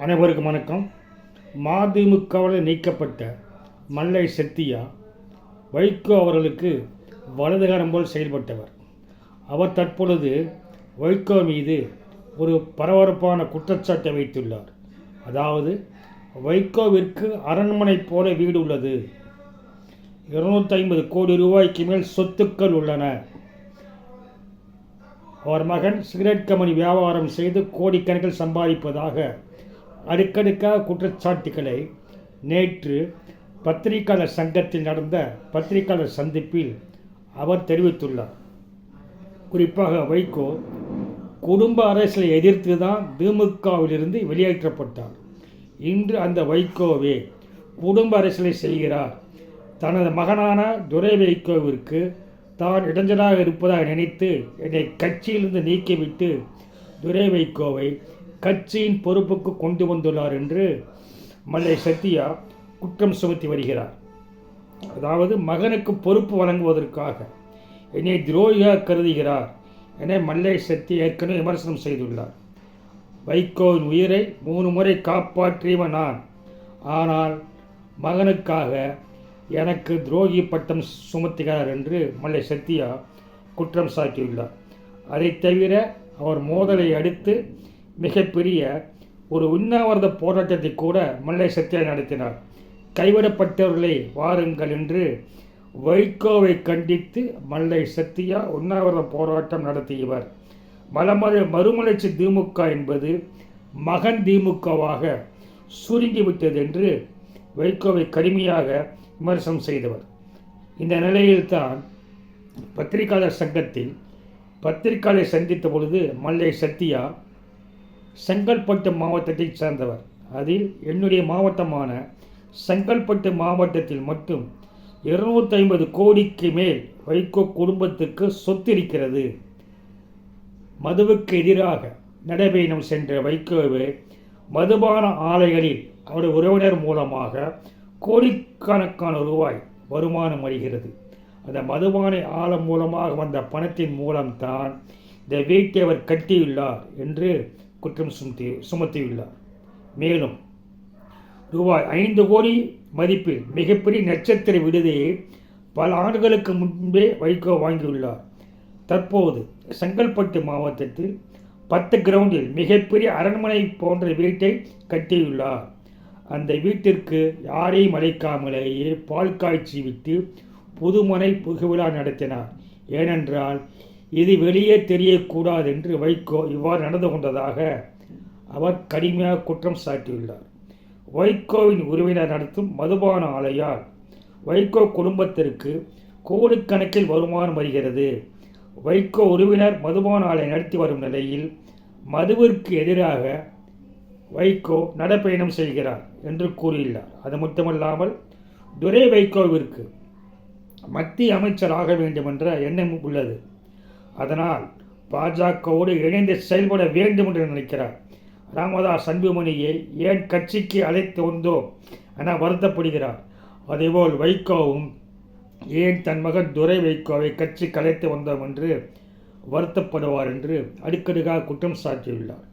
அனைவருக்கும் வணக்கம். மதிமுகவில் நீக்கப்பட்ட மல்லை செத்தியா வைகோ அவர்களுக்கு வலதுகாரம் போல் செயல்பட்டவர். அவர் தற்பொழுது வைகோ மீது ஒரு பரபரப்பான குற்றச்சாட்டை வைத்துள்ளார். அதாவது வைகோவிற்கு அரண்மனை போல வீடு உள்ளது. இருநூற்றி ஐம்பது கோடி ரூபாய்க்கு மேல் சொத்துக்கள் உள்ளன. அவர் மகன் சிகரெட் கம்பெனி வியாபாரம் செய்து கோடிக்கணக்கில் சம்பாதிப்பதாக அடுக்கடுக்காக குற்றச்சாட்டுகளை நேற்று பத்திரிகையாளர் சங்கத்தில் நடந்த பத்திரிகையாளர் சந்திப்பில் அவர் தெரிவித்துள்ளார். குறிப்பாக வைகோ குடும்ப அரசியலை எதிர்த்து தான் திமுகவிலிருந்து வெளியேற்றப்பட்டார். இன்று அந்த வைகோவே குடும்ப அரசியலை செய்கிறார். தனது மகனான துரை வைகோவிற்கு தான் இடைஞ்சலாக இருப்பதாக நினைத்து என்னை கட்சியிலிருந்து நீக்கிவிட்டு துரை வைகோவை கட்சியின் பொறுப்புக்கு கொண்டு வந்துள்ளார் என்று மல்லை சத்யா குற்றம் சுமத்தி வருகிறார். அதாவது மகனுக்கு பொறுப்பு வழங்குவதற்காக என்னை துரோகியாக கருதுகிறார் என மல்லை சக்தி ஏற்கனவே விமர்சனம் செய்துள்ளார். வைகோவின் உயிரை மூணு முறை காப்பாற்றியவன் நான். ஆனால் மகனுக்காக எனக்கு துரோகி பட்டம் சுமத்துகிறார் என்று மல்லை சத்யா குற்றம் சாட்டியுள்ளார். அதை தவிர அவர் மோதலை அடுத்து மிகப்பெரிய ஒரு உண்ணாவிரத போராட்டத்தை கூட மல்லை சத்யா நடத்தினார். கைவிடப்பட்டவர்களை வாருங்கள் என்று வைகோவை கண்டித்து மல்லை சத்யா உண்ணாவிரத போராட்டம் நடத்தியவர். மலமறு மறுமலர்ச்சி திமுக என்பது மகன் திமுகவாக சுருங்கிவிட்டது என்று வைகோவை கடுமையாக விமர்சனம் செய்தவர். இந்த நிலையில்தான் பத்திரிகையாளர் சங்கத்தில் பத்திரிகையாளரை சந்தித்த பொழுது மல்லை சத்யா செங்கல்பட்டு மாவட்டத்தைச் சேர்ந்தவர். அதில் என்னுடைய மாவட்டமான செங்கல்பட்டு மாவட்டத்தில் மட்டும் இருநூத்தைம்பது ஐம்பது கோடிக்கு மேல் வைகோ குடும்பத்துக்கு சொத்து இருக்கிறது மதுவுக்கு எதிராக நடைபயணம் சென்ற வைகோவே மதுபான ஆலைகளில் அவருடைய உறவினர் மூலமாக கோடிக்கணக்கான ரூபாய் வருமானம் வருகிறது அந்த மதுபானை ஆலம் மூலமாக வந்த பணத்தின் மூலம்தான் இந்த வீட்டை அவர் கட்டியுள்ளார் என்று குற்றம் சுமத்தி சுமத்தியுள்ளார். மேலும் ரூபாய் ஐந்து கோடி மதிப்பில் மிகப்பெரிய நட்சத்திர விடுதியை பல ஆண்டுகளுக்கு முன்பே வைகோ வாங்கியுள்ளார். தற்போது செங்கல்பட்டு மாவட்டத்தில் பத்து கிரவுண்டில் மிகப்பெரிய அரண்மனை போன்ற வீட்டை கட்டியுள்ளார். அந்த வீட்டிற்கு யாரையும் அழைக்காமலேயே பால் காய்ச்சி விட்டு புதுமனை புகுவிழா நடத்தினார். ஏனென்றால் இது வெளியே தெரியக்கூடாது என்று வைகோ இவ்வாறு நடந்து கொண்டதாக அவர் கடுமையாக குற்றம் சாட்டியுள்ளார். வைகோவின் உறவினர் நடத்தும் மதுபான ஆலையால் வைகோ குடும்பத்திற்கு கோடிக்கணக்கில் வருமானம் வருகிறது. வைகோ உறவினர் மதுபான ஆலை நடத்தி வரும் நிலையில் மதுவிற்கு எதிராக வைகோ நடப்பயணம் செய்கிறார் என்று கூறியுள்ளார். அது மட்டுமல்லாமல் துரை வைகோவிற்கு மத்திய அமைச்சர் ஆக வேண்டும் என்ற எண்ணம் உள்ளது. அதனால் பாஜகவோடு இணைந்து செயல்பட வேண்டும் என்று நினைக்கிறார். ராமதாஸ் அன்புமணியை ஏன் கட்சிக்கு அழைத்து வந்தோம் என வருத்தப்படுகிறார். அதேபோல் வைகோவும் ஏன் தன் மகன் துரை வைகோவை கட்சிக்கு அழைத்து வந்தோம் என்று வருத்தப்படுவார் என்று அடுக்கடுக்காக குற்றம் சாட்டியுள்ளார்.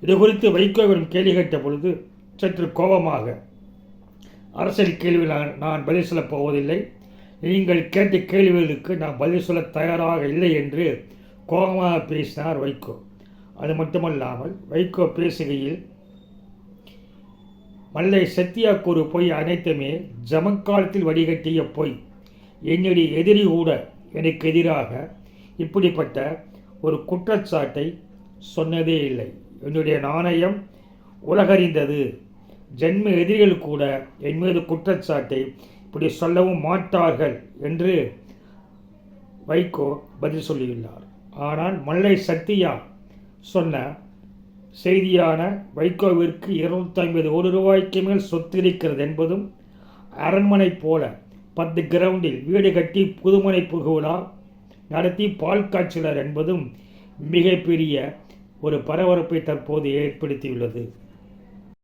இது குறித்து வைகோவிடம் கேள்வி கேட்ட பொழுது சற்று கோபமாக அரசியல் கேள்வியில் நான் நான் பதில் சொல்லப் போவதில்லை. நீங்கள் கேட்ட கேள்விகளுக்கு நான் பதில் சொல்ல தயாராக இல்லை என்று கோபமாக பேசினார் வைகோ. அது மட்டுமல்லாமல் வைகோ பேசுகையில் மல்லை சத்யா கூறு பொய் அனைத்துமே ஜமக்காலத்தில் வடிகட்டிய பொய் என்னுடைய எதிரி கூட எனக்கு எதிராக இப்படிப்பட்ட ஒரு குற்றச்சாட்டை சொன்னதே இல்லை. என்னுடைய நாணயம் உலகறிந்தது. ஜென்ம எதிரிகள் கூட என் மீது குற்றச்சாட்டை இப்படி சொல்லவும் மாட்டார்கள் என்று வைகோ பதில் சொல்லியுள்ளார். ஆனால் மல்லை சத்யா சொன்ன செய்தியான வைகோவிற்கு இருநூற்றி ஐம்பது கோடி ரூபாய்க்கு மேல் சொத்து இருக்கிறது என்பதும் அரண்மனை போல பத்து கிரவுண்டில் வீடு கட்டி புதுமனை புகுவிழா நடத்தி பால் காய்ச்சினார் என்பதும் மிகப்பெரிய ஒரு பரபரப்பை தற்போது ஏற்படுத்தியுள்ளது.